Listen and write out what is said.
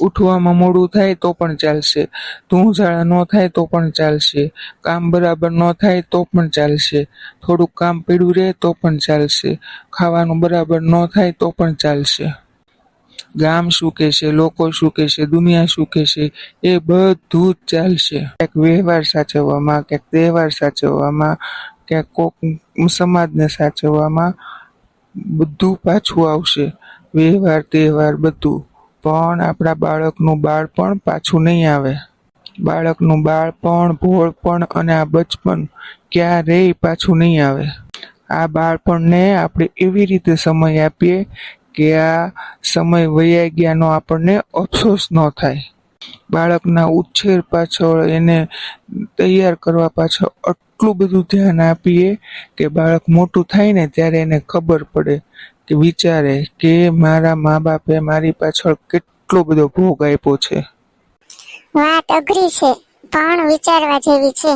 ઉઠવામાં મોડું થાય તો પણ ચાલશે. ધૂંઝાળા ન થાય તો પણ ચાલશે. કામ બરાબર ન થાય તો પણ ચાલશે. થોડુંક કામ પીડું રહે તો પણ ચાલશે. ખાવાનું બરાબર ન થાય તો પણ ચાલશે. ગામ શું કહેશે લોકો શું કહેશે દુનિયા શું કહેશે એ બધું જ ચાલશે. ક્યાંક વ્યવહાર સાચવવામાં, ક્યાંક તહેવાર સાચવવામાં, ક્યાંક કોક સમાજને સાચવવામાં બધું પાછું આવશે. વ્યવહાર, તહેવાર બધું. પણ આપણા બાળકનું બાળપણ પાછું નહીં આવે. બાળકનું બાળપણ, ભોળપણ અને આ બચપન ક્યારેય પાછું નહીં આવે. આ બાળપણને આપણે એવી રીતે સમય આપીએ કે આ સમય વયા ગયાનો આપણને અફસોસ ન થાય. બાળકના ઉછેર પાછળ એને તૈયાર કરવા પાછળ આટલું બધું ધ્યાન આપીએ કે બાળક મોટું થાય ને ત્યારે એને ખબર પડે વિચારે કે મારા મા બાપે મારી પાછળ કેટલો બધો ભોગ આપ્યો છે. વાત અઘરી છે, પણ વિચારવા જેવી છે.